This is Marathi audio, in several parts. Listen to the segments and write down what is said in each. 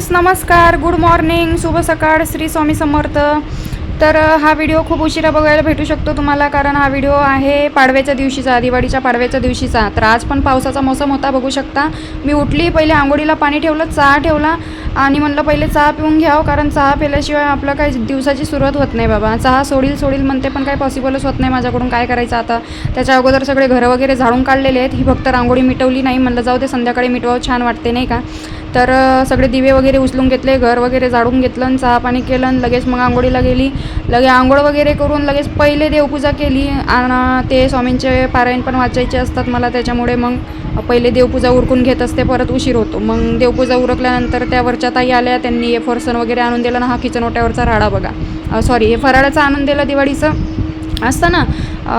फ्रेंड्स नमस्कार. गुड मॉर्निंग शुभ सकाळ. श्री स्वामी समर्थ. तर हा व्हिडिओ खूप उशिरा बघायला भेटू शकतो तुम्हाला कारण हा व्हिडिओ आहे पाडव्याच्या दिवशीचा दिवाळीच्या पाडव्याच्या दिवशीचा. तर आज पण पावसाचा मोसम होता बघू शकता. मी उठली पहिले आंघोळीला पाणी ठेवलं चहा ठेवला आणि म्हणलं पहिले चहा पिऊन घ्यावं कारण चहा पिल्याशिवाय आपलं काही दिवसाची सुरुवात होत नाही बाबा. चहा सोडील सोडील म्हणते पण काही पॉसिबलच होत नाही माझ्याकडून. काय करायचं आता? त्याच्या अगोदर सगळे घरं वगैरे झाडून काढलेले आहेत. ही फक्त रांगोळी मिटवली नाही. म्हणलं जाऊ दे संध्याकाळी मिटवावं. छान वाटते नाही का? तर सगळे दिवे वगैरे उचलून घेतले घर वगैरे झाडून घेतलं आणि चहा पाणी केलं आणि लगेच मग आंघोळीला गेली. लगे आंघोळ वगैरे करून लगेच पहिले देवपूजा केली आणि ते स्वामींचे पारायण पण वाचायचे असतात मला. त्याच्यामुळे मग पहिले देवपूजा उरकून घेत असते परत उशीर होतो. मग देवपूजा उरकल्यानंतर त्या वरच्या ताई आल्या त्यांनी हे फरसन वगैरे आणून दिलं ना हा किचन ओट्यावरचा राडा बघा. सॉरी हे फराळाचं आणून दिलं दिवाळीचं. असतं ना?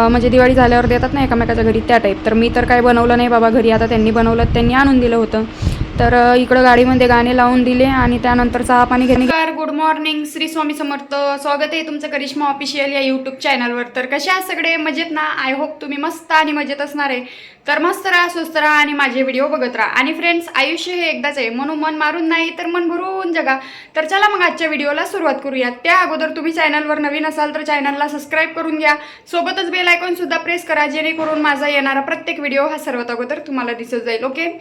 म्हणजे दिवाळी झाल्यावर देतात ना एकामेकाच्या घरी त्या टाईप तर मी तर काय बनवलं नाही बाबा घरी. आता त्यांनी बनवलं त्यांनी आणून दिलं होतं. तर इकडं गाडीमध्ये गाणे लावून दिले आणि त्यानंतर चहा पाणी घेणे गुड मॉर्निंग श्री स्वामी समर्थ. स्वागत आहे तुमचं करिश्मा ऑफिशियल या यूट्यूब चॅनलवर तर कशा सगळे? मजेत ना? आय होप तुम्ही मस्त आणि मजेत असणार आहे. तर मस्त राहा स्वस्त राहा आणि माझे व्हिडिओ बघत राहा. आणि फ्रेंड्स आयुष्य हे एकदाच आहे. म्हणून मन मारून नाही तर मन भरून जगा. तर चला मग आजच्या व्हिडिओला सुरुवात करूयात. त्या अगोदर तुम्ही चॅनलवर नवीन असाल तर चॅनलला सबस्क्राईब करून घ्या. सोबतच बेल आयकॉन सुद्धा प्रेस करा जेणेकरून माझा येणारा प्रत्येक व्हिडिओ हा सर्वात अगोदर तुम्हाला दिसत जाईल ओके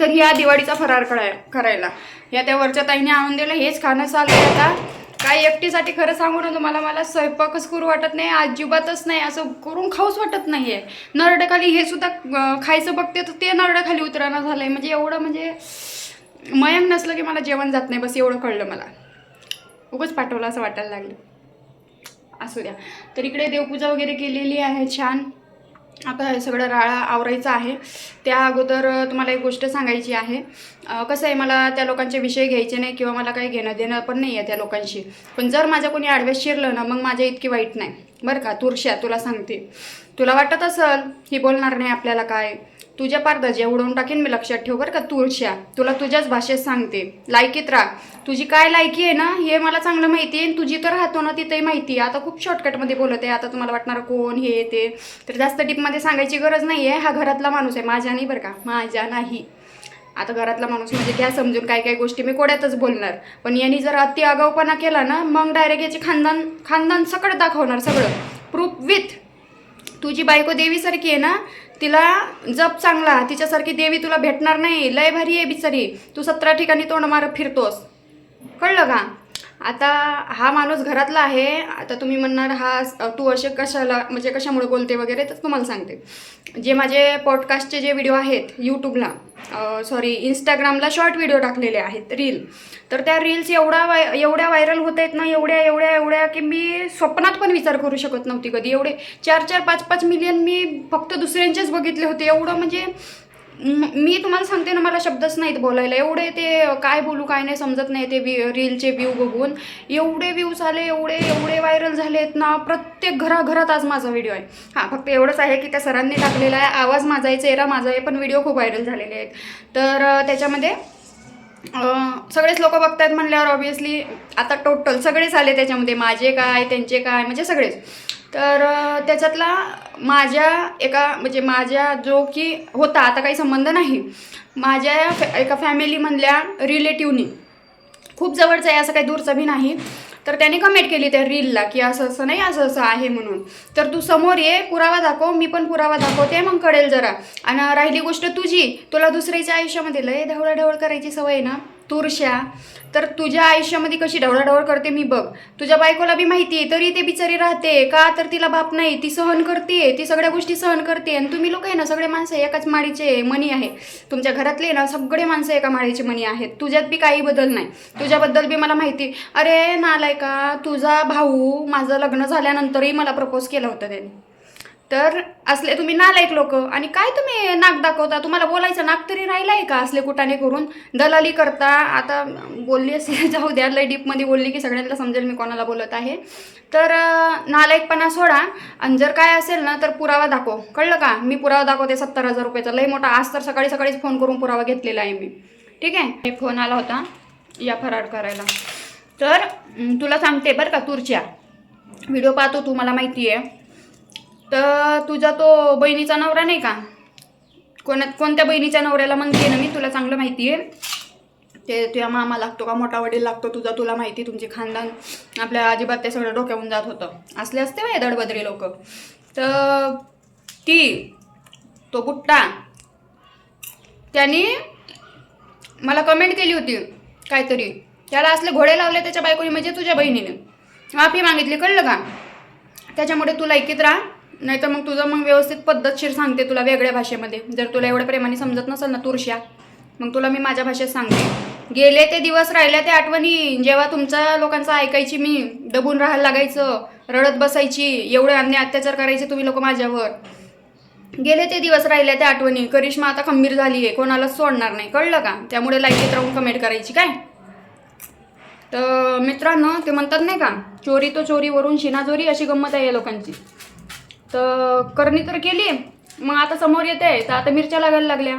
तर ह्या दिवाळीचा फरार कराय करायला. या त्या वरच्या ताईने आणून दिलं हेच खाणं चालू आता. काय एकटीसाठी खरं सांगू ना तुम्हाला मला स्वयंपाकच करू वाटत नाही अजिबातच नाही असं करून खाऊच वाटत नाही आहे नरड्याखाली हे सुद्धा खायचं बघते तर ते नरड्याखाली उतराना आहे म्हणजे एवढं म्हणजे मयंक नसलं की मला जेवण जात नाही बस एवढं कळलं मला. उगंच पाठवलं असं वाटायला लागलं. असू द्या. तर इकडे देवपूजा वगैरे केलेली आहे छान. आता हे सगळं राळा आवरायचं आहे. त्या अगोदर तुम्हाला एक गोष्ट सांगायची आहे. कसं आहे मला त्या लोकांचे विषय घ्यायचे नाही किंवा मला काही घेणं देणं पण नाही आहे त्या लोकांशी. पण जर माझ्या कोणी आडव्यास शिरलं ना मग माझ्या इतकी वाईट नाही. बरं का? तुरश्या तुला सांगते. तुला वाटत असल ही बोलणार नाही आपल्याला काय? तुझ्या पारदा जेवढून उडवून मी लक्षात ठेव बरं का तुळश्या तुला तुझ्याच भाषेत सांगते. लायकीत राहा. तुझी काय लायकी आहे ना हे मला चांगलं माहिती आहे तुझी तर राहतो ना तिथंही माहिती आहे. आता खूप शॉर्टकटमध्ये बोलत आहे. आता तुम्हाला वाटणार कोण हे ते. तर जास्त डीपमध्ये सांगायची गरज नाही आहे. हा घरातला माणूस आहे. माझ्या नाही बरं का. माझ्या नाही. आता घरातला माणूस म्हणजे घ्या समजून काय काय गोष्टी. मी कोड्यातच बोलणार. पण यांनी जर अति आगाऊपणा केला ना मग डायरेक्ट याचे खानदान खानदान सकट दाखवणार सगळं. प्रूफ विथ तुझी बायको देवीसारखी आहे ना तिला जप चांगला तिच्यासारखी देवी तुला भेटणार नाही. लय भारी आहे बिचारी. तू सतरा ठिकाणी तोंड मारत फिरतोस. कळलं का? आता हा माणूस घरातला आहे आता तुम्ही म्हणणार हा तू असे कशाला म्हणजे कशामुळे बोलते वगैरे तर तुम्हाला सांगते. जे माझे पॉडकास्टचे जे व्हिडिओ आहेत यूट्यूबला सॉरी इंस्टाग्रामला शॉर्ट व्हिडिओ टाकलेले आहेत रील तर त्या रील्स एवढा वाय एवढ्या व्हायरल होत आहेत ना एवढ्या एवढ्या एवढ्या की मी स्वप्नात पण विचार करू शकत नव्हती कधी. एवढे चार चार पाच पाच मिलियन मी फक्त दुसऱ्यांचेच बघितले होते. एवढं म्हणजे मी तुम्हाला सांगते ना मला शब्दच नाहीत बोलायला. एवढे ते काय बोलू काय नाही समजत नाही ते व्ही रीलचे व्ह्यू बघून. एवढे व्ह्यूज आले एवढे एवढे व्हायरल झाले आहेत ना प्रत्येक घराघरात आज माझा व्हिडिओ आहे. हां फक्त एवढंच आहे की त्या सरांनी टाकलेला आहे. आवाज माझा आहे चेहरा माझा आहे पण व्हिडिओ खूप व्हायरल झालेले आहेत. तर त्याच्यामध्ये सगळेच लोक बघतायत म्हणल्यावर ऑब्विसली आता टोटल सगळेच आले त्याच्यामध्ये. माझे काय त्यांचे काय म्हणजे सगळेच. तर त्याच्यातला माझ्या एका म्हणजे माझ्या जो की होता आता काही संबंध नाही. माझ्या फॅ- एका फॅमिलीमधल्या रिलेटिव्हनी खूप जवळचं आहे असं काही दूरचं बी नाही तर त्याने कमेंट केली त्या रीलला की असं असं नाही असं असं आहे म्हणून. तर तू समोर ये पुरावा दाखव मी पण पुरावा दाखवते मग कळेल जरा. आणि राहिली गोष्ट तुझी तुला दुसऱ्याच्या आयुष्यामध्ये लय ढवळाढवळ करायची सवय आहे ना? तुरशा तर तुझ्या आयुष्यामध्ये कशी ढवळाढवळ करते मी बघ. तुझ्या बायकोला बी माहिती आहे तरी ते बिचारी राहते. का तर तिला बाप नाही ती सहन करते ती सगळ्या गोष्टी सहन करते. आणि तुम्ही लोक आहे ना सगळे माणसं एकाच माळीचे मनी आहे तुमच्या घरातले ना सगळे माणसं एका माळीचे मनी आहेत. तुझ्यात बी काही बदल नाही. तुझ्याबद्दल बी मला माहिती अरे नालायका तुझा भाऊ माझं लग्न झाल्यानंतरही मला प्रपोज केलं होतं त्याने. तर असले तुम्ही नालायक लोक. आणि काय तुम्ही नाक दाखवता? तुम्हाला बोलायचं नाक तरी राहिलं आहे का असले कुटाने करून? दलाली करता. आता बोलली असे जाऊ द्या लय डीपमध्ये बोलली की सगळ्यांना समजेल मी कोणाला बोलत आहे. तर नालायकपणा सोडा. आणि जर काय असेल ना तर पुरावा दाखव. कळलं का? मी पुरावा दाखवते सत्तर हजार रुपयाचा. लय मोठा आज तर सकाळी सकाळीच फोन करून पुरावा घेतलेला आहे मी. ठीक आहे? फोन आला होता. या फरार करायला. तर तुला सांगते बरं का तुरच्या. व्हिडिओ पाहतो तू मला माहिती आहे तर तुझा तो बहिणीचा नवरा नाही का? कोणा कोणत्या बहिणीच्या नवऱ्याला म्हणते ना मी तुला चांगलं माहिती आहे. ते तुझ्या मामा लागतो का? मोठा वडील लागतो तुझा तुला माहिती तुमचे खानदान आपल्या अजिबात ते सगळं डोक्यावून जात होतं. असले असते बाय दडबदरी लोक. तर ती तो गुट्टा त्यांनी मला कमेंट केली होती काहीतरी. त्याला असले घोडे लावले त्याच्या बायकोनी म्हणजे तुझ्या बहिणीने. माफी मागितली कळलं का? त्याच्यामुळे तू ऐकित राहा. नाहीतर मग तुझं मग व्यवस्थित पद्धतशीर सांगते तुला वेगळ्या भाषेमध्ये. जर तुला एवढ्या प्रेमाने समजत नसेल ना तुरश्या मग तुला मी माझ्या भाषेत सांगते. गेले ते दिवस राहिल्या त्या आठवणी. जेव्हा तुमच्या लोकांचं ऐकायची मी दबून राहायला लागायचं रडत बसायची एवढे अन्याय अत्याचार करायचे तुम्ही लोक माझ्यावर. गेले ते दिवस राहिल्या त्या आठवणी. करिश्मा आता खंबीर झाली आहे कोणालाच सोडणार नाही. कळलं का? त्यामुळे लाईकीत राहून कमेंट करायची काय? तर मित्रांनो ते म्हणतात नाही का चोरी तो चोरीवरून शिनाजोरी अशी गंमत आहे या लोकांची. तर करणी तर केली. मग आता समोर येते. तर आता मिरच्या लागायला लागल्या.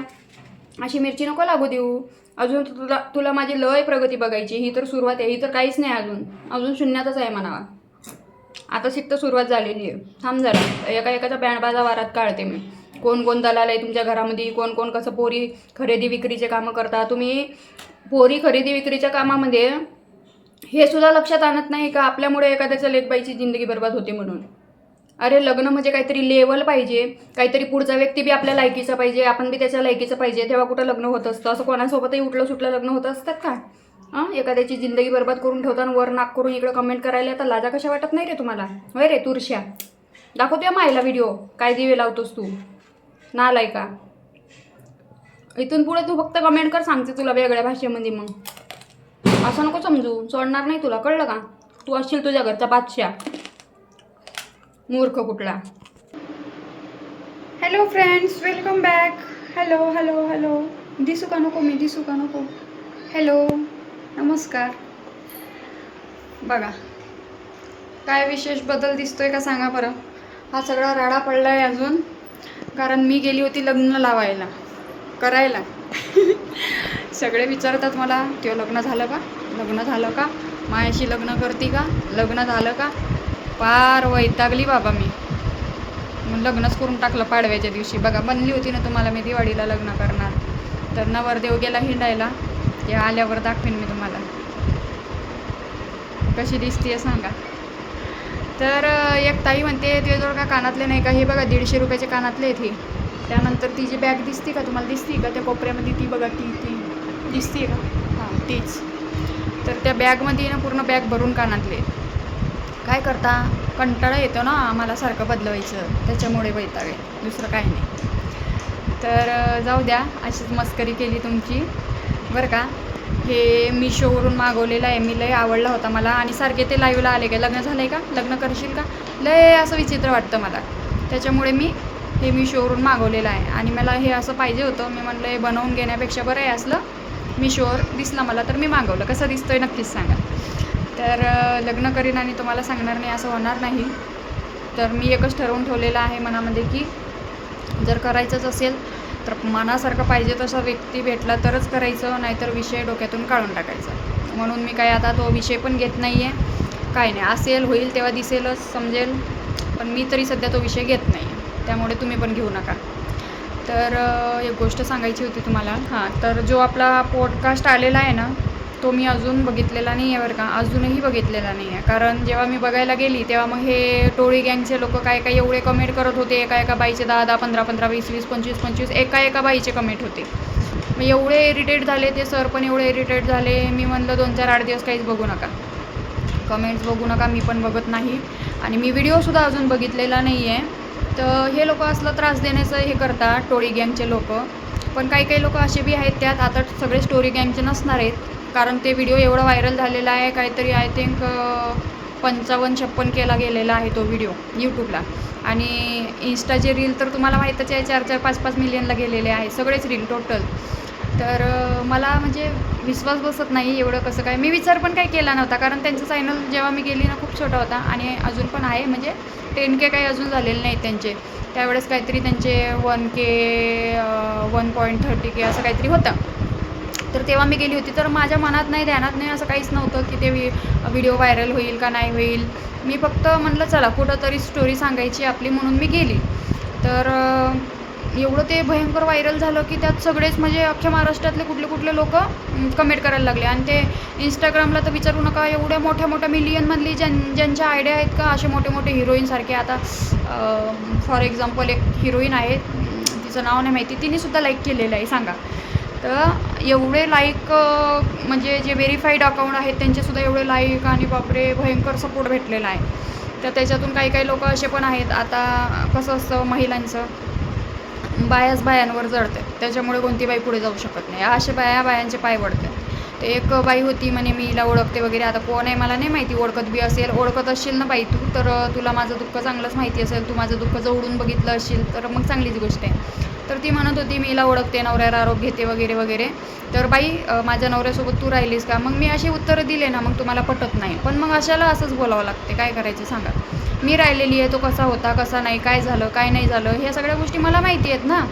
अशी मिरची नको लागू देऊ. अजून तुला तुला माझी लय प्रगती बघायची ही तर सुरुवात आहे. ही तर काहीच नाही अजून. अजून शून्यातच आहे म्हणावा. आता शिकत सुरुवात झालेली आहे. थांब जरा. एका एकाचा बँडबाजा वारात काढते मी. कोण कोण दलाल आहे तुमच्या घरामध्ये? कोण कोण कसं पोरी खरेदी विक्रीचे कामं करता तुम्ही पोरी खरेदी विक्रीच्या कामामध्ये हे सुद्धा लक्षात आणत नाही का? आपल्यामुळे एखाद्याच्या लेखबाईची जिंदगी बर्बाद होते म्हणून. अरे लग्न म्हणजे काहीतरी लेवल पाहिजे. काहीतरी पुढचा व्यक्ती बी आपल्या लायकीचा पाहिजे आपण बी त्याच्या लायकीचं पाहिजे. तेव्हा कुठं लग्न होत असतं? असं कोणासोबतही उठलं सुटलं लग्न होत असतात का? हां? एखाद्याची जिंदगी बर्बाद करून ठेवताना वर नाक करून इकडं कमेंट करायला तर लाजा कशा वाटत नाही रे तुम्हाला? होय रे तुरश्या. दाखवतोय मायला व्हिडिओ काय दिवे लावतोस तू? नालाय का? इथून पुढे तू फक्त कमेंट कर सांगते तुला वेगळ्या भाषेमध्ये मग. असं नको समजू. सोडणार नाही तुला. कळलं का? तू असशील तुझ्या घरचा बादशाह. मूर्ख कुठला? Hello friends welcome back hello hello hello दिसू का नको मी? दिसू का नको? हॅलो नमस्कार. बघा. काय विशेष बदल दिसतोय का सांगा बरं? हा सगळा राडा पडला आहे अजून. कारण मी गेली होती लग्न लावायला. करायला. सगळे विचारतात मला किंवा लग्न झालं का? लग्न झालं का? मायाशी लग्न करते का? लग्न झालं का? पार वैतागली बाबा मी. मग लग्नच करून टाकलं पाडव्याच्या दिवशी. बघा बनली होती ना तुम्हाला मी दिवाळीला लग्न करणार. तर नवरदेव गेला हिंडायला. ते आल्यावर दाखवेन मी तुम्हाला. कशी दिसतीये सांगा. तर एक ताई म्हणते ते जर का कानातले नाही का? हे बघा दीडशे रुपयाचे कानातले आहेत हे. त्यानंतर ती जी बॅग दिसते का तुम्हाला दिसते का? त्या कोपऱ्यामध्ये ती बघा ती ती दिसते का? हां तीच. तर त्या बॅगमध्ये ना पूर्ण बॅग भरून कानातले आहेत. काय करता? कंटाळा येतो ना आम्हाला सारखं बदलवायचं. त्याच्यामुळे वैताग आहे दुसरं काही नाही. तर जाऊ द्या. अशीच मस्करी केली तुमची. बरं का? हे मिशोवरून मागवलेलं आहे. मी लय आवडला होता मला. आणि सारखे ते लाईव्हला आले का? लग्न झालं आहे का? लग्न करशील का? लय असं विचित्र वाटतं मला. त्याच्यामुळे मी हे मिशोवरून मागवलेलं आहे. आणि मला हे असं पाहिजे होतं. मी म्हणलं हे बनवून घेण्यापेक्षा बरं आहे असलं. मिशोवर दिसलं मला तर मी मागवलं. कसं दिसतोय नक्कीच सांगा. तर लग्न करीन आणि तुम्हाला सांगणार नाही असं होणार नाही. तर मी एकच ठरवून ठेवलेलं आहे मनामध्ये की जर करायचंच असेल तर मनासारखं पाहिजे तसा व्यक्ती भेटला तरच करायचं नाहीतर विषय डोक्यातून काढून टाकायचा. म्हणून मी काय आता तो विषय पण घेत नाही आहे काय नाही असेल होईल तेव्हा दिसेलच समजेल. पण मी तरी सध्या तो विषय घेत नाही आहे त्यामुळे तुम्ही पण घेऊ नका. तर एक गोष्ट सांगायची होती तुम्हाला. हां तर जो आपला पॉडकास्ट आलेला आहे ना तो मी अजून बघितलेला नाही आहे बरं का. अजूनही बघितलेला नाही आहे कारण जेव्हा मी बघायला गेली तेव्हा मग हे टोळी गँगचे लोक काय काय एवढे कमेंट करत होते एका एका बाईचे दहा दहा पंधरा पंधरा वीस वीस पंचवीस पंचवीस एका एका बाईचे कमेंट होते. मग एवढे इरिटेट झाले ते सर पण एवढे इरिटेट झाले. मी म्हणलं दोन चार आठ दिवस काहीच बघू नका. कमेंट्स बघू नका मी पण बघत नाही. आणि मी व्हिडिओसुद्धा अजून बघितलेला नाही आहे तर हे लोक असलं त्रास देण्याचं हे करतात टोळी गँगचे लोक. पण काही काही लोक असे बी आहेत त्यात आता सगळे स्टोरी गँगचे नसणार आहेत. कारण ते व्हिडिओ एवढा व्हायरल झालेला आहे काहीतरी आय थिंक पंचावन्न छप्पन केला गेलेला आहे तो व्हिडिओ यूट्यूबला आणि इन्स्टाचे रील तर तुम्हाला माहीतच आहे चार चार पाच पाच मिलियनला गेलेले आहे सगळेच रील टोटल तर मला म्हणजे विश्वास बसत नाही एवढं कसं काय. मी विचार पण काही केला नव्हता कारण त्यांचं चॅनल जेव्हा मी गेली ना खूप छोटा होता आणि अजून पण आहे म्हणजे टेन के काही अजून झालेले नाहीत त्यांचे. त्यावेळेस काहीतरी त्यांचे one K one point thirty K असं काहीतरी होतं. तर तेव्हा मी गेली होती. तर माझ्या मनात नाही ध्यानात नाही असं काहीच नव्हतं की ते व्हिडिओ व्हायरल होईल का नाही होईल. मी फक्त म्हणलं चला कुठंतरी स्टोरी सांगायची आपली म्हणून मी गेली. तर एवढं ते भयंकर व्हायरल झालं की त्यात सगळेच म्हणजे अख्ख्या महाराष्ट्रातले कुठले कुठले लोक कमेंट करायला लागले. आणि ते इंस्टाग्रामला तर विचारू नका एवढ्या मोठ्या मोठ्या मिलियनमधली ज्यां ज्यांच्या आयडिया आहेत का असे मोठे मोठे हिरोईनसारखे आता फॉर एक्झाम्पल एक हिरोईन आहे. तिचं नाव नाही माहिती. तिनेसुद्धा लाईक केलेलं आहे सांगा. तर एवढे लाईक म्हणजे जे व्हेरीफाईड अकाउंट आहेत त्यांचेसुद्धा एवढे लाईक आणि बापरे भयंकर सपोर्ट भेटलेला आहे. तर त्याच्यातून काही काही लोक असे पण आहेत. आता कसं असतं महिलांचं? बायाच बायांवर जडते त्याच्यामुळे कोणती बाई पुढे जाऊ शकत नाही. असे बाया बायांचे पाय वडतात तर एक बाई होती म्हणे मी हिला ओळखते वगैरे. आता कोण आहे मला नाही माहिती ओळखत बी असेल. ओळखत असशील ना बाई तू तर तुला माझं दुःख चांगलंच माहिती असेल. तू माझं दुःख जवळून बघितलं असशील तर मग चांगलीच गोष्ट आहे. तर ती म्हणत होती मी हिला ओळखते नवऱ्याला आरोप घेते वगैरे वगैरे. तर बाई माझ्या नवऱ्यासोबत तू राहिलीस का? मग मी अशी उत्तरं दिले ना मग तुम्हाला पटत नाही. पण मग अशाला असंच बोलावं लागते. काय करायचं सांगा. मी राहिलेली आहे तो कसा होता कसा नाही काय झालं काय नाही झालं ह्या सगळ्या गोष्टी मला माहिती आहेत ना.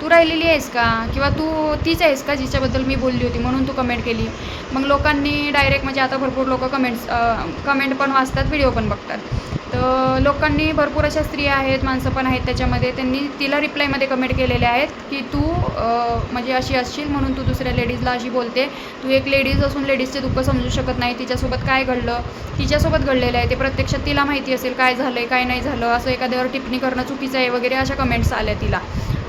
तू राहिलेली आहेस का? किंवा तू तीच आहेस का जिच्याबद्दल मी बोलली होती म्हणून तू कमेंट केली? मग लोकांनी डायरेक्ट म्हणजे आता भरपूर लोक कमेंट्स कमेंट पण वाचतात व्हिडिओ पण बघतात. तर लोकांनी भरपूर अशा स्त्रिया आहेत माणसं पण आहेत त्याच्यामध्ये त्यांनी तिला रिप्लायमध्ये कमेंट केलेले आहेत की तू म्हणजे अशी असशील म्हणून तू दुसऱ्या लेडीजला अशी बोलते. तू एक लेडीज असून लेडीजचे दुःख समजू शकत नाही. तिच्यासोबत काय घडलं? तिच्यासोबत घडलेलं आहे. ते प्रत्यक्षात तिला माहिती असेल काय झालं आहे काय नाही झालं असं एखाद्यावर टिप्पणी करणं चुकीचं आहे वगैरे अशा कमेंट्स आल्या तिला.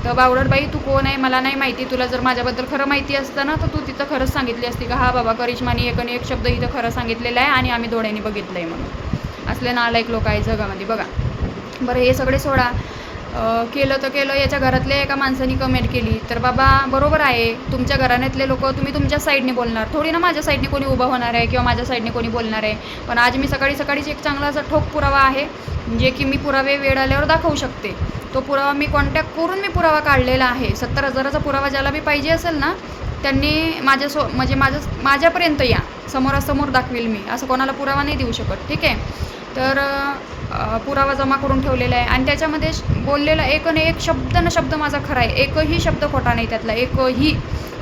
तर बावडटबाई तू कोण आहे? मला नाही माहिती. तुला जर माझ्याबद्दल खरं माहिती असतं ना तर तू तिथं खरंच सांगितली असती का हा बाबा करिश्माने एक आणि एक शब्द इथं खरं सांगितलेला आहे आणि आम्ही डोळ्यांनी बघितलं आहे म्हणून. असले नालायक लोक आहे जगामध्ये बघा. बरं हे सगळे सोडा. केलं तर केलं याच्या घरातल्या एका माणसाने कमेंट केली. तर बाबा बरोबर आहे. तुमच्या घराण्यातले लोक तुम्ही तुमच्या साईडने बोलणार. थोडी ना माझ्या साईडने कोणी उभं होणार आहे किंवा माझ्या साईडने कोणी बोलणार आहे. पण आज मी सकाळी सकाळीच एक चांगला असा ठोक पुरावा आहे जे की मी पुरावे वेळ आल्यावर दाखवू शकते. तो पुरावा मी कॉन्टॅक्ट करून मी पुरावा काढलेला आहे. सत्तर हजाराचा पुरावा ज्याला बी पाहिजे असेल ना त्यांनी माझ्या सो म्हणजे माझं माझ्यापर्यंत या. समोरासमोर दाखवेल मी. असं कोणाला पुरावा नाही देऊ शकत. ठीक आहे? तर पुरावा जमा करून ठेवलेला आहे. आणि त्याच्यामध्ये बोललेला एक आणि एक शब्द न शब्द माझा खरा आहे. एकही शब्द खोटा नाही त्यातला. एकही.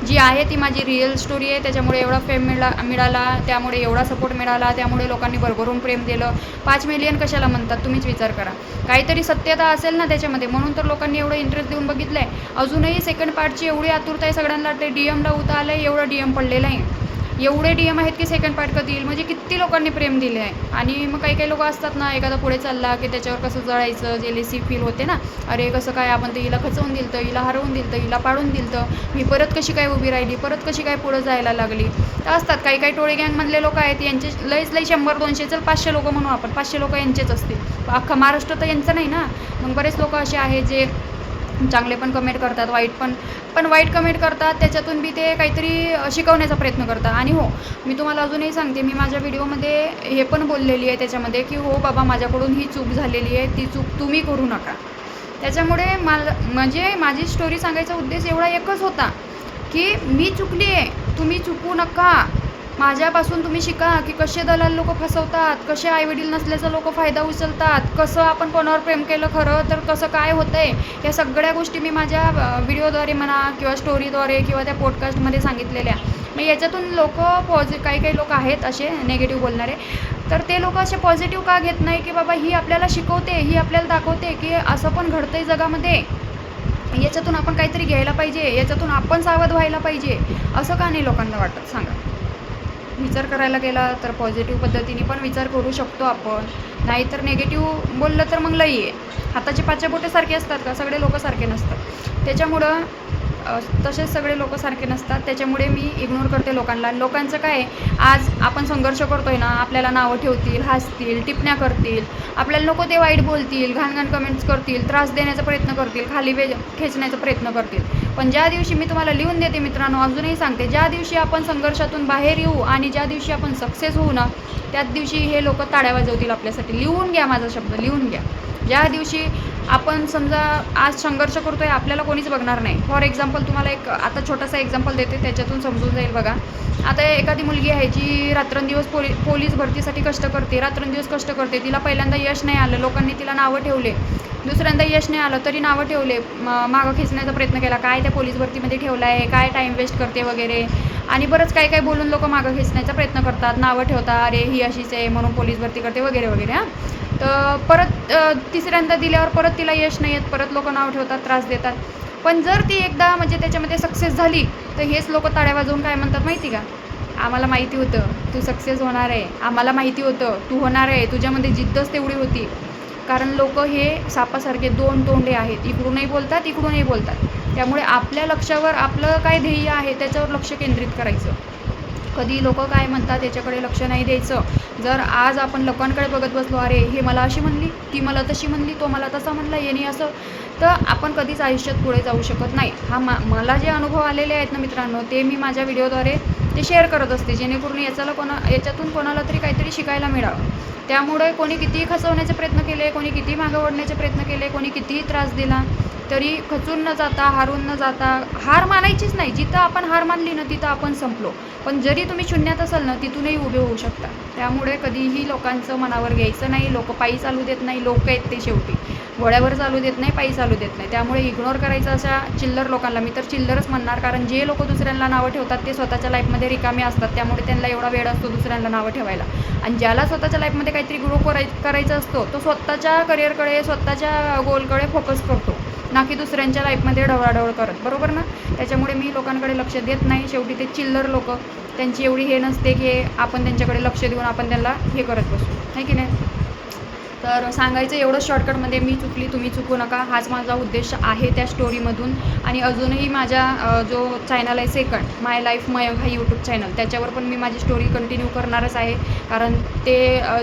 जी आहे ती माझी रिअल स्टोरी आहे. त्याच्यामुळे एवढा फेम मिळा मिळाला त्यामुळे एवढा सपोर्ट मिळाला त्यामुळे लोकांनी भरभरून प्रेम दिलं. पाच मिलियन कशाला म्हणतात? तुम्हीच विचार करा. काहीतरी सत्यता असेल ना त्याच्यामध्ये. म्हणून तर लोकांनी एवढं इंटरेस्ट देऊन बघितलं आहे अजूनही सेकंड पार्टची एवढी आतुरता आहे सगळ्यांना ते डी एमला उता आलं आहे एवढं डी एम पडलेलं आहे. एवढे डी एम आहेत की सेकंड पार्ट कधी येईल? म्हणजे किती लोकांनी प्रेम दिले आहे? आणि मग काही काही लोक असतात ना एखादा पुढे चालला की त्याच्यावर कसं जळायचं जेलेसी फील होते ना. अरे कसं काय आपण तर हिला खचवून दिलं तर हिला हरवून दिलं तर हिला पाडून दिलं तर मी परत कशी काय उभी राहिली? परत कशी काय पुढं जायला लागली? तर असतात. काही काही टोळी गँगमधले लोक आहेत यांचे लईच लई शंभर दोनशे चल पाचशे लोक म्हणू आपण. पाचशे लोक यांचेच असतील. अख्खा महाराष्ट्र तर यांचं नाही ना. मग बरेच लोक असे आहेत जे चांगले पण कमेंट करतात वाईट पण पण वाईट कमेंट करतात त्याच्यातून बी ते काहीतरी शिकवण्याचा प्रयत्न करतात. आणि हो मी तुम्हाला अजूनही सांगते मी माझ्या व्हिडिओमध्ये हे पण बोललेली आहे त्याच्यामध्ये की हो बाबा माझ्याकडून ही चूक झालेली आहे ती चूक तुम्ही करू नका. त्याच्यामुळे मला म्हणजे माझी स्टोरी सांगायचा उद्देश एवढा एकच होता की मी चुकली आहे तुम्ही चुकू नका. माझ्यापासून तुम्ही शिका की कसे दलाल लोक फसवतात कसे आईवडील नसल्याचा लोक फायदा उचलतात कसं आपण कोणावर प्रेम केलं खरं तर कसं काय होतं आहे या सगळ्या गोष्टी मी माझ्या व्हिडिओद्वारे म्हणा किंवा स्टोरीद्वारे किंवा त्या पॉडकास्टमध्ये सांगितलेल्या. मग याच्यातून लोक पॉझि काही काही लोक आहेत असे नेगेटिव्ह बोलणारे. तर ते लोक असे पॉझिटिव्ह का घेत नाही की बाबा ही आपल्याला शिकवते ही आपल्याला दाखवते की असं पण घडतंय जगामध्ये. याच्यातून आपण काहीतरी घ्यायला पाहिजे याच्यातून आपण सावध व्हायला पाहिजे असं का नाही लोकांना वाटत? सांगा. विचार करायला गेला तर पॉझिटिव्ह पद्धतीने पण विचार करू शकतो आपण. नाहीतर नेगेटिव्ह बोललं तर मग लई आहे. हाताचे पाचच्या बोटे सारखे असतात का? सगळे लोक सारखे नसतात. त्याच्यामुळं तसेच सगळे लोक सारखे नसतात. त्याच्यामुळे मी इग्नोर करते लोकांना. लोकांचं काय आहे, आज आपण संघर्ष करतो आहे ना आपल्याला नावं ठेवतील हसतील टिपण्या करतील. आपल्याला नको ते वाईट बोलतील घाणघाण कमेंट्स करतील त्रास देण्याचा प्रयत्न करतील खाली वे खेचण्याचा प्रयत्न करतील. पण ज्या दिवशी मी तुम्हाला लिहून देते मित्रांनो अजूनही सांगते ज्या दिवशी आपण संघर्षातून बाहेर येऊ आणि ज्या दिवशी आपण सक्सेस होऊ ना त्याच दिवशी हे लोक ताड्या वाजवतील आपल्यासाठी. लिहून घ्या माझा शब्द लिहून घ्या. ज्या दिवशी आपण समजा आज संघर्ष करतोय आपल्याला कोणीच बघणार नाही. फॉर एक्झाम्पल तुम्हाला एक आता छोटासा एक्झाम्पल देते त्याच्यातून समजून जाईल बघा. आता एखादी मुलगी आहे जी रात्रंदिवस पोली पोलीस भरतीसाठी कष्ट करते रात्रंदिवस कष्ट करते तिला पहिल्यांदा यश नाही आलं लोकांनी तिला नावं ठेवले दुसऱ्यांदा यश नाही आलं तरी नावं ठेवले. मागं खेचण्याचा प्रयत्न केला. काय त्या पोलीस भरतीमध्ये ठेवलं आहे काय टाईम वेस्ट करते वगैरे? आणि बरंच काही काही बोलून लोक मागं खेचण्याचा प्रयत्न करतात. नावं ठेवतात. अरे ही अशीच आहे म्हणून पोलीस भरती करते वगैरे वगैरे हां. तर परत तिसऱ्यांदा दिल्यावर परत तिला यश नाही येत. परत लोक नाव ठेवतात त्रास देतात. पण जर ती एकदा म्हणजे त्याच्यामध्ये सक्सेस झाली तर हेच लोक ताड्या वाजवून काय म्हणतात माहिती का? आम्हाला माहिती होतं. तू सक्सेस होणार आहे. आम्हाला माहिती होतं. तू होणार आहे. तुझ्यामध्ये जिद्दच तेवढी होती. कारण लोक हे सापासारखे दोन तोंडे आहेत. इकडूनही बोलतात इकडूनही बोलतात. त्यामुळे आपल्या लक्षावर आपलं काय ध्येय आहे त्याच्यावर लक्ष केंद्रित करायचं. कधी लोक काय म्हणतात याच्याकडे लक्ष नाही द्यायचं. जर आज आपण लोकांकडे बघत बसलो अरे हे मला अशी म्हणली ती मला तशी म्हणली तो मला तसा म्हणला येणे असं तर आपण कधीच आयुष्यात पुढे जाऊ शकत नाही. हा मा मला जे अनुभव आलेले आहेत ना मित्रांनो ते मी माझ्या व्हिडिओद्वारे ते शेअर करत असते जेणेकरून याच्याला कोणा याच्यातून कोणाला तरी काहीतरी शिकायला मिळावं. त्यामुळे कोणी कितीही खचवण्याचे प्रयत्न केले कोणी कितीही मागं ओढण्याचे प्रयत्न केले कोणी कितीही त्रास दिला तरी खचून न जाता हारून न जाता हार मानायचीच नाही. जिथं आपण हार मानली ना तिथं आपण संपलो. पण जरी तुम्ही शून्यात असाल ना तिथूनही उभे होऊ शकता. त्यामुळे कधीही लोकांचं मनावर घ्यायचं नाही. लोक पायी चालू देत नाही. लोक आहेत ते शेवटी. घोड्यावर चालू देत नाही पायी चालू देत नाही. त्यामुळे इग्नोर करायचं अशा चिल्लर लोकांना मी तर चिल्लरच म्हणणार. कारण जे लोक दुसऱ्यांना नावं ठेवतात ते स्वतःच्या लाईफमध्ये रिकामे असतात. त्यामुळे त्यांना एवढा वेळ असतो दुसऱ्यांना नावं ठेवायला. आणि ज्याला स्वतःच्या लाईफमध्ये काहीतरी ग्रो कराय करायचा असतो तो स्वतःच्या करिअरकडे स्वतःच्या गोलकडे फोकस करतो. ना की दुसऱ्यांच्या लाईफमध्ये ढवळाढवळ करत. बरोबर ना? त्याच्यामुळे मी लोकांकडे लक्ष देत नाही. शेवटी ते चिल्लर लोक. त्यांची एवढी हे नसते की आपण त्यांच्याकडे लक्ष देऊन आपण त्यांना हे करत बसू. आहे की नाही? तर सांगायचं एवढं शॉर्टकटमध्ये मी चुकली तुम्ही चुकू नका. हाच माझा उद्देश आहे त्या स्टोरीमधून आणि अजूनही माझ्या जो चॅनल आहे सेकंड माय लाईफ मयंक हा यूट्यूब चॅनल त्याच्यावर पण मी माझी स्टोरी कंटिन्यू करणारच आहे. कारण ते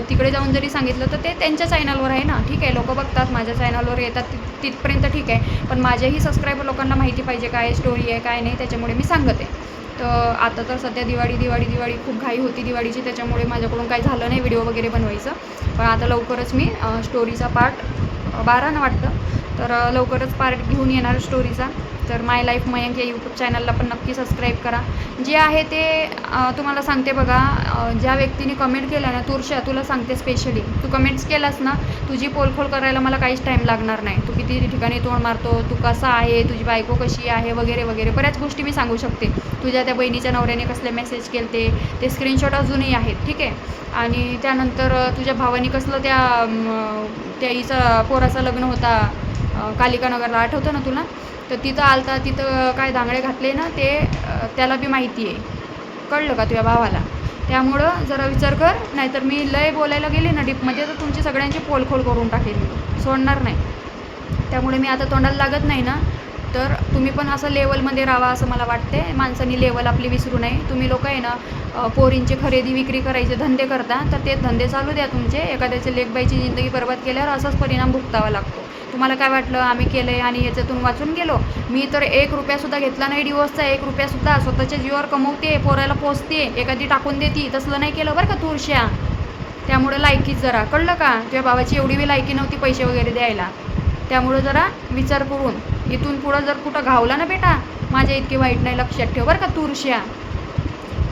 तिकडे जाऊन जरी सांगितलं तर ते त्यांच्या चॅनलवर आहे ना. ठीक आहे लोक बघतात माझ्या चॅनलवर येतात तिथपर्यंत ठीक आहे. पण माझ्याही सबस्क्रायबर लोकांना माहिती पाहिजे काय स्टोरी आहे काय नाही त्याच्यामुळे मी सांगत. आहे तर आता तर सध्या दिवाळी दिवाळी दिवाळी खूप घाई होती दिवाळीची. त्याच्यामुळे माझ्याकडून काही झालं नाही व्हिडिओ वगैरे बनवायचं. पण आता लवकरच मी स्टोरीचा पार्ट बारा ना वाटतं. तर लवकरच पार्ट घेऊन येणार स्टोरीचा तर माय लाईफ मयंक या यूट्यूब चॅनलला पण नक्की सबस्क्राईब करा. जे आहे ते तुम्हाला सांगते बघा ज्या व्यक्तीने कमेंट केलं ना तुरशा तुला सांगते स्पेशली तू कमेंट्स केलास ना तुझी पोलखोल करायला मला काहीच टाईम लागणार नाही. तू किती ठिकाणी तोंड मारतो तू कसा आहे तुझी बायको कशी आहे वगैरे वगैरे. बऱ्याच गोष्टी मी सांगू शकते. तुझ्या त्या बहिणीच्या नवऱ्याने कसले मेसेज केले ते स्क्रीनशॉट अजूनही आहेत ठीक आहे? आणि त्यानंतर तुझ्या भावानी कसलं त्या त्या हिचा पोराचं लग्न होता कालिकानगरला आठवतं ना तुला? तर तिथं आलता तिथं काय दांगडे घातले ना ते त्याला बी माहिती आहे. कळलं का तुझ्या भावाला? त्यामुळं जरा विचार कर नाहीतर मी लय बोलायला गेले ना डीपमध्ये तर तुमची सगळ्यांची पोलखोल करून टाकेल मी. सोडणार नाही. त्यामुळे मी आता तोंडाला लागत नाही ना. तर तुम्ही पण असं लेवलमध्ये राहा असं मला वाटते माणसांनी लेवल आपली विसरू नये. तुम्ही लोक आहे ना पोरींची खरेदी विक्री करायचे धंदे करता तर ते धंदे चालू द्या तुमचे. एखाद्याचे लेखबाईची जिंदगी बरबाद केल्यावर असाच परिणाम भुगतावा लागतो. तुम्हाला काय वाटलं? आम्ही केलं आहे आणि याच्यातून वाचून गेलो. मी तर एक रुपयासुद्धा घेतला नाही डिवोर्सचा एक रुपयासुद्धा स्वतःच्या जीवावर कमवते पोरायला पोचते एखादी टाकून देते. तसलं नाही केलं बरं का तुळश्या त्यामुळे लायकीच जरा. कळलं का? तुझ्या बाबाची एवढी बी लायकी नव्हती पैसे वगैरे द्यायला. त्यामुळं जरा विचार करून इथून पुढं जर कुठं घावला ना बेटा माझ्या इतके वाईट नाही लक्षात ठेव बरं का तुरश्या.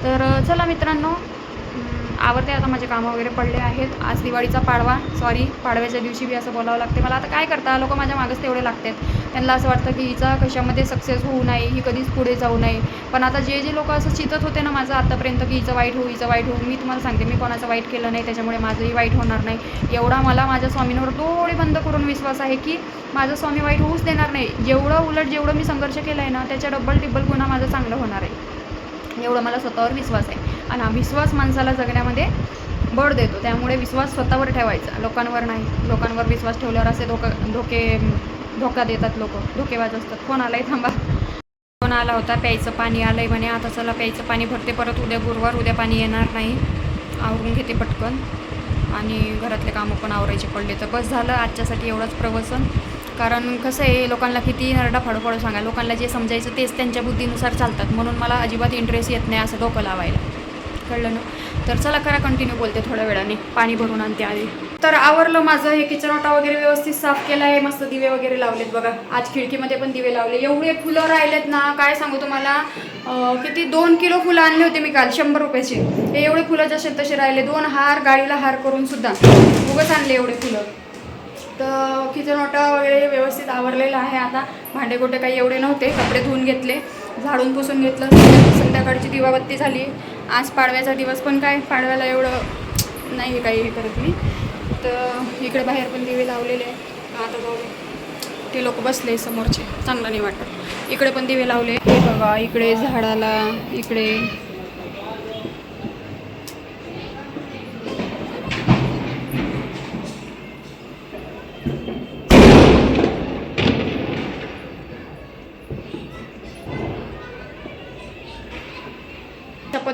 तर चला मित्रांनो आवडते आता माझे कामं वगैरे पडले आहेत. आज दिवाळीचा पाडवा सॉरी पाडव्याच्या दिवशी बी असं बोलावं लागते. मला आता काय करता लोक माझ्या मागच तेवढे लागतात. त्यांना असं वाटतं की हिचा कशामध्ये सक्सेस होऊ नये ही कधीच पुढे जाऊ नये. पण आता जे जे लोक असं चितत होते ना माझं आतापर्यंत की हिचं वाईट होऊ हिचं वाईट होऊ मी तुम्हाला सांगते मी कोणाचं वाईट केलं नाही त्याच्यामुळे माझंही वाईट होणार नाही. एवढा मला माझ्या स्वामींवर थोडे बंद करून विश्वास आहे की माझा स्वामी वाईट होऊच देणार नाही. जेवढं उलट जेवढं मी संघर्ष केला आहे ना त्याच्या डब्बल टिब्बल गुन्हा माझं चांगलं होणार आहे. एवढा मला स्वतःवर विश्वास आहे. आणि विश्वास माणसाला जगण्यामध्ये बळ देतो. त्यामुळे विश्वास स्वतःवर ठेवायचा. लोकांवर नाही. लोकांवर विश्वास ठेवल्यावर असे धोका धोके धोका देतात लोक. धोकेबाज असतात. फोन आलाय थांबा. फोन आला होता? प्यायचं पाणी आलंय म्हणे. आता चला प्यायचं पाणी भरते. परत उद्या गुरुवार उद्या पाणी येणार नाही. आवरून घेते पटकन. आणि घरातले कामं पण आवरायचे पडले. तर बस झालं. आजच्यासाठी एवढंच प्रवचन कारण कसं आहे लोकांना किती नरडा फाडू सांगा. लोकांना जे समजायचं तेच त्यांच्या बुद्धीनुसार चालतात. म्हणून मला अजिबात इंटरेस्ट येत नाही असं डोकं लावायला. कळलं ना. तर चला करा कंटिन्यू बोलते थोड्या वेळाने. पाणी भरून आणते आधी. तर आवरलं माझं हे किचन ओटा वगैरे व्यवस्थित साफ केला आहे. मस्त दिवे वगैरे लावलेत बघा. आज खिडकीमध्ये पण दिवे लावले. एवढे फुलं राहिलेत ना काय सांगू तुम्हाला? किती दोन किलो फुलं आणली होती मी काल शंभर रुपयाचे. हे एवढे फुलं जसे तसे राहिले. दोन हार गाडीला हार करून सुद्धा. उगच आणले एवढे फुलं. तर किचन ओटा वगैरे व्यवस्थित आवरलेला आहे आता. भांडे गोटे काही एवढे नव्हते. कपडे धुवून घेतले. झाडून पुसून घेतलं. संध्याकाळची दिवाबत्ती झाली. आज पाडव्याचा दिवस पण काय पाडव्याला एवढं नाही काही हे करत मी. तर इकडे बाहेर पण दिवे लावलेले आता जाऊ ते लोक बसले समोरचे चांगलं नाही वाटत. इकडे पण दिवे लावले. हे बघा इकडे झाडाला इकडे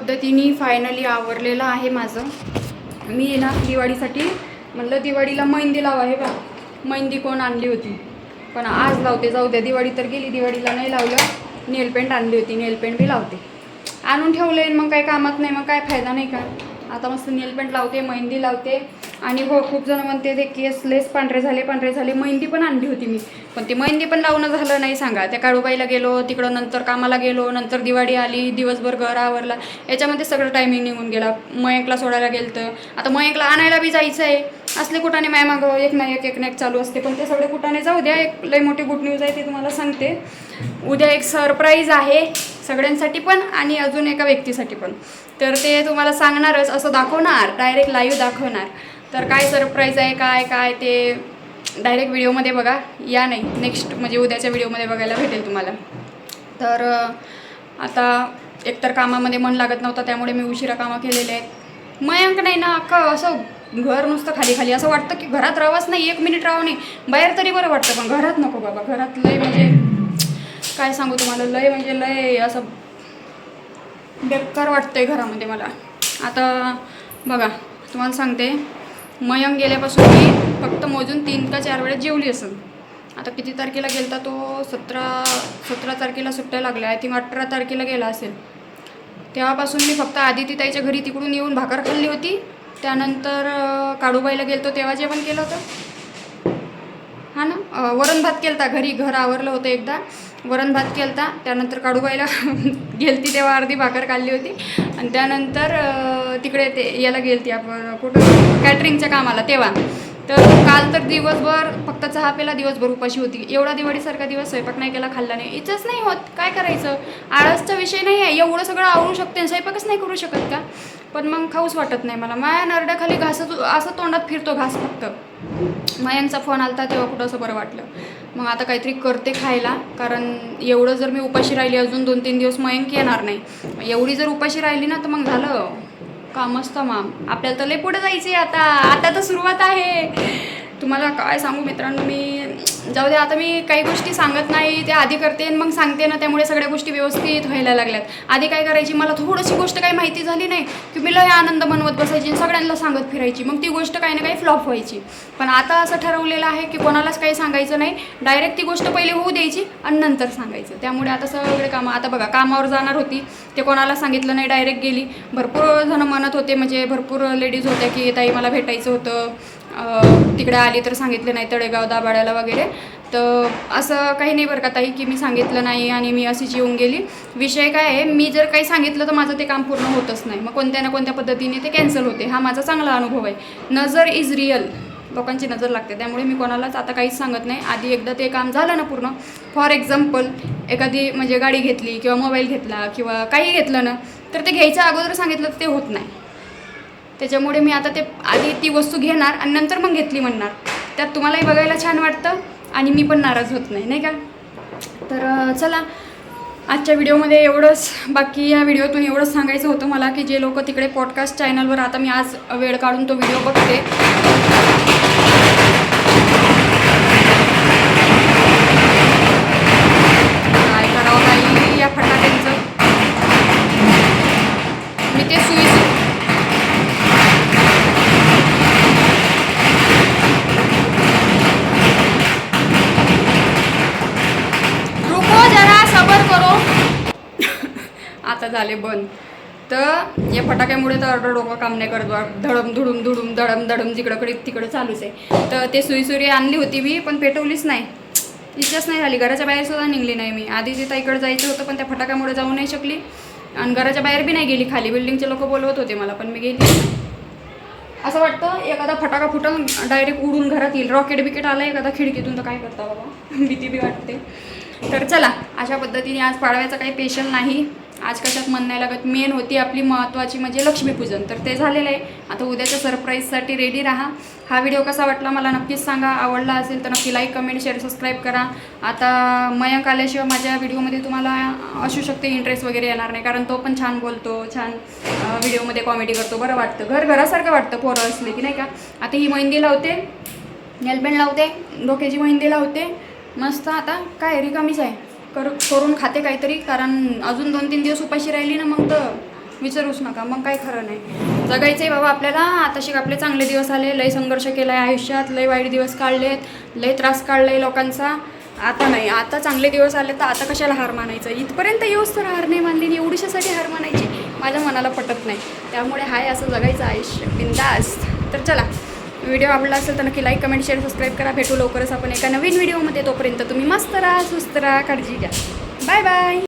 पद्धतीने फायनली आवरलेलं आहे माझं. मी ना दिवाळीसाठी म्हटलं दिवाळीला मेहंदी लावा हे बा मेहंदी कोण आणली होती? पण आज लावते जाऊ द्या. दिवाळी तर गेली दिवाळीला नाही लावलं. नेल पेंट आणली होती नेल पेंट बी लावते. आणून ठेवले मग काय कामात नाही मग काय फायदा नाही का? आता मस्त नेल पेंट लावते मेहंदी लावते. आणि हो खूप जण म्हणते ते केस लेस पांढरे झाले पांढरे झाले. मेहंदी पण आणली होती मी. पण ती मेहंदी पण लावणं झालं नाही सांगा. त्या काळूबाईला गेलो तिकडं नंतर कामाला गेलो नंतर दिवाळी आली दिवसभर घर आवरला. याच्यामध्ये सगळं टायमिंग निघून गेला. मयंकला सोडायला गेलं तर आता मयंकला आणायला बी जायचं आहे असले कुठाने माय मागं एक ना एक एक ना एक चालू असते. पण ते सगळे कुठाने जाऊ द्या. एक लई मोठी गुड न्यूज आहे ती तुम्हाला सांगते. उद्या एक सरप्राईज आहे सगळ्यांसाठी पण आणि अजून एका व्यक्तीसाठी पण. तर ते तुम्हाला सांगणारच असं दाखवणार डायरेक्ट लाईव्ह दाखवणार. तर काय सरप्राईज आहे काय काय ते डायरेक्ट व्हिडिओमध्ये बघा. या नाही नेक्स्ट म्हणजे उद्याच्या व्हिडिओमध्ये बघायला भेटेल तुम्हाला. तर आता एकतर कामामध्ये मन लागत नव्हतं त्यामुळे मी उशिरा कामं केलेले आहेत. मयांक नाही ना अख्खं असं घर नुसतं खाली खाली. असं वाटतं की घरात राहावंच नाही एक मिनिट राहू नाही बाहेर तरी बरं वाटतं पण घरात नको बाबा. घरात लय म्हणजे काय सांगू तुम्हाला लय म्हणजे लय असं बेकार वाटतंय घरामध्ये मला. आता बघा तुम्हाला सांगते. मयंक गेल्यापासून मी फक्त मोजून तीन का चार वेळेस जेवली असेल. आता किती तारखेला गेलता तो? सतरा सतरा तारखेला सुट्ट्या लागल्या. आय थिंक अठरा तारखेला गेला असेल. तेव्हापासून मी फक्त आदिती ताईच्या घरी तिकडून येऊन भाकर खाल्ली होती. त्यानंतर काडूबाईला काळूबाईला गेलतो तेव्हा जेवण केलं होतं. हा ना? वरण भात केलता घरी. घर आवरलं होतं एकदा. वरण भात केलता. त्यानंतर काडूबाईला गेलती तेव्हा अर्धी भाकर काढली होती. आणि त्यानंतर तिकडे ते याला गेलती आपण कुठं? कॅटरिंगच्या कामाला तेव्हा. तर काल तर दिवसभर फक्त चहा पेला दिवसभर उपाशी होती. एवढा दिवाळीसारखा दिवस स्वयंपाक नाही केला खाल्ला नाही. इथंच नाही होत. काय करायचं? आळसचा विषय नाही आहे. एवढं सगळं आवरू शकते आणि स्वयंपाकच नाही करू शकत का? पण मग खाऊच वाटत नाही मला. माया नरड्याखाली घास असं तोंडात फिरतो घास फक्त. मायांचा फोन आलता तेव्हा कुठं असं बरं वाटलं. मग आता काहीतरी करते खायला. कारण एवढं जर मी उपाशी राहिली अजून दोन तीन दिवस मयंक येणार नाही. एवढी जर उपाशी राहिली ना तर मग झालं. कामच तमाम आपल्याला तर लय पुढे जायचे आता. आता तर सुरुवात आहे. तुम्हाला काय सांगू मित्रांनो मी जाऊ दे आता मी काही गोष्टी सांगत नाही ते आधी करते आणि मग सांगते ना त्यामुळे सगळ्या गोष्टी व्यवस्थित व्हायला लागल्यात. आधी काय करायची मला थोडीशी गोष्ट काही माहिती झाली नाही की मी लय आनंद मनवत बसायची आणि सगळ्यांना सांगत फिरायची. मग ती गोष्ट काही ना काही फ्लॉप व्हायची. पण आता असं ठरवलेलं आहे की कोणालाच काही सांगायचं नाही. डायरेक्ट ती गोष्ट पहिले होऊ द्यायची आणि नंतर सांगायचं. त्यामुळे आता सगळे कामं आता बघा कामावर जाणार होती. ते कोणाला सांगितलं नाही डायरेक्ट गेली. भरपूर जण म्हणत होते म्हणजे भरपूर लेडीज होत्या की ताई मला भेटायचं होतं. तिकडे आली तर सांगितलं नाही तळेगाव दाबाड्याला वगैरे. तर असं काही नाही बरं का ताई की मी सांगितलं नाही आणि मी अशीच येऊन गेली. विषय काय आहे मी जर काही सांगितलं तर माझं ते काम पूर्ण होतच नाही. मग कोणत्या ना कोणत्या पद्धतीने ते कॅन्सल होते हा माझा चांगला अनुभव आहे. नजर इज रिअल लोकांची नजर लागते त्यामुळे मी कोणालाच आता काहीच सांगत नाही. आधी एकदा ते काम झालं ना पूर्ण. फॉर एक्झाम्पल एखादी म्हणजे गाडी घेतली किंवा मोबाईल घेतला किंवा काही घेतलं ना तर ते घ्यायच्या अगोदर सांगितलं तर ते होत नाही. त्याच्यामुळे मी आता ते आधी ती वस्तू घेणार आणि नंतर मग घेतली म्हणणार. त्यात तुम्हालाही बघायला छान वाटतं आणि मी पण नाराज होत नाही नाही का? तर चला. आजच्या व्हिडिओमध्ये एवढंच. बाकी या व्हिडिओतून एवढंच सांगायचं होतं मला की जे लोक तिकडे पॉडकास्ट चॅनलवर आता मी आज वेळ काढून तो व्हिडिओ बघते काय करावं बाई या फटाक्यांचं मी ते सुई रुको जरा सबर करो आता झाले बंद. तर या फटाक्यामुळे तर अर्ध डोकं काम नाही करत बा. धडम धुडूम धुडूम धडम धडम जिकडकडे तिकडं चालूच आहे. तर ते सुईसुरी आणली होती मी पण पेटवलीच नाही. इच्छाच नाही झाली. घराच्या बाहेर सुद्धा निघली नाही मी. आधी तिथं इकडं जायचं होतं पण त्या फटाक्यामुळे जाऊ नाही शकली. आणि घराच्या बाहेर बी नाही गेली खाली. बिल्डिंगचे लोक बोलवत होते मला पण मी गेली असं वाटतं एखादा फटाका फुटून डायरेक्ट उडून घरात येईल. रॉकेट बिकेट आला एखादा खिडकीतून तर काय करता बाबा? भीती बी वाटते. तर चला अशा पद्धतीने आज पाडव्याचा काही पेशंट नाही. आज कशात मन लागत. मेन होती आपली महत्त्वाची म्हणजे लक्ष्मीपूजन. तर ते झालेलं आहे. आता उद्याच्या सरप्राईजसाठी रेडी राहा. हा व्हिडिओ कसा वाटला मला नक्कीच सांगा. आवडला असेल तर नक्की लाईक कमेंट शेअर सबस्क्राईब करा. आता मयंक आल्याशिवाय माझ्या व्हिडिओमध्ये तुम्हाला असू शकते इंटरेस्ट वगैरे येणार नाही. कारण तो पण छान बोलतो छान व्हिडिओमध्ये कॉमेडी करतो. बरं वाटतं. घर घरासारखं वाटतं पोरं असले की नाही का? आता ही मेहंदी लावते. नेलपेंट लावते. डोक्याची मेहंदी लावते. मस्त आता काय रिकामीच आहे. कर करून खाते काहीतरी कारण अजून दोन तीन दिवस उपाशी राहिली ना मग तर विचारूच नका. मग काय खरं नाही. जगायचं आहे बाबा आपल्याला. आताशी आपले चांगले दिवस आले लय संघर्ष केला आहे आयुष्यात लय वाईट दिवस काढलेत लय त्रास काढला आहे लोकांचा. आता नाही. आता चांगले दिवस आले तर आता कशाला हार मानायचं? इथपर्यंत येऊस तर हार नाही मानली एवढीशासाठी हार मानायची. माझ्या मनाला पटत नाही. त्यामुळे हाय असं जगायचं आयुष्य. बिंदास्त तर चला. व्हिडिओ आवडला असेल तर नक्की लाईक कमेंट शेअर सबस्क्राईब करा. भेटू लवकरच आपण एका नवीन व्हिडिओमध्ये तोपर्यंत तुम्ही मस्त राहा सुस्त राहा काळजी घ्या. Bye bye